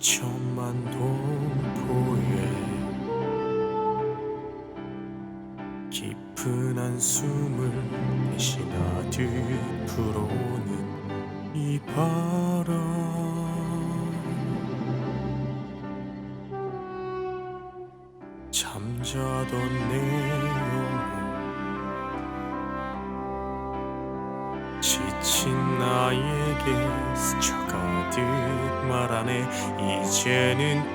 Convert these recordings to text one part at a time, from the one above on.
천만 동포에 깊은 한숨을 대신하듯 불어오는 이 바람. 잠자던 내 지친 나에게 스쳐가듯 말하네. 이제는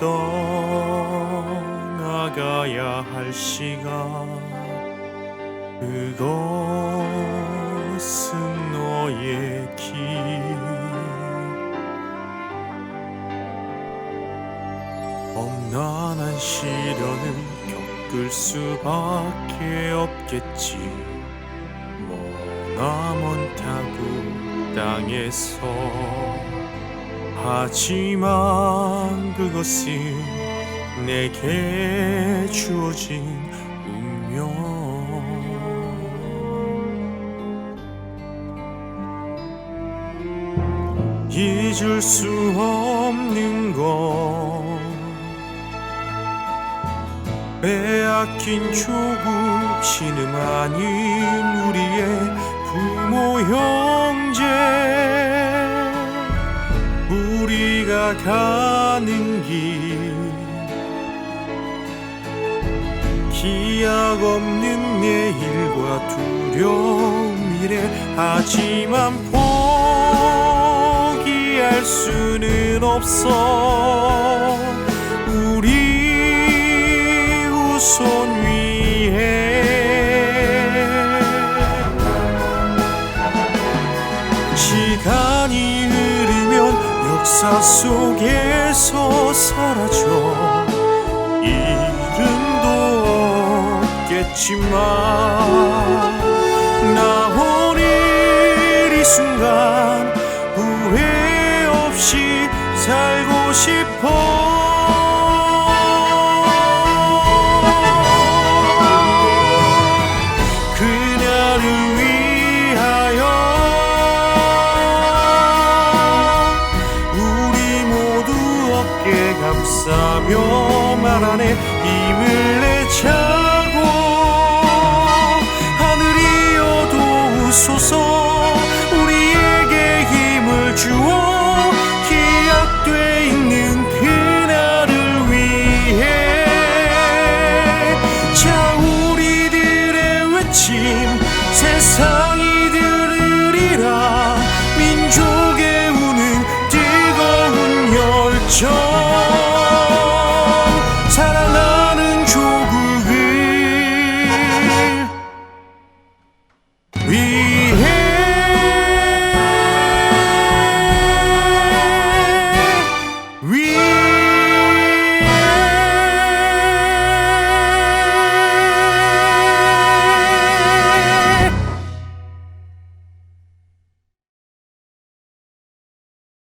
떠나가야 할 시간. 그것은 너의 길. 엄난한 시련을 겪을 수밖에 없겠지 머나먼 타고 땅에서. 하지만 그것은 내게 주어진 운명. 잊을 수 없는 건 빼앗긴 조국 신음하는 우리의 부모 형제 우리가 가는 길. 기약 없는 내일과 두려운 미래. 하지만 포기할 수는 없어 역사 속에서 사라져 이름도 없겠지만 나 오늘 이 순간 후회 없이 살고 싶어 말하네 힘을 내자 조국을 위해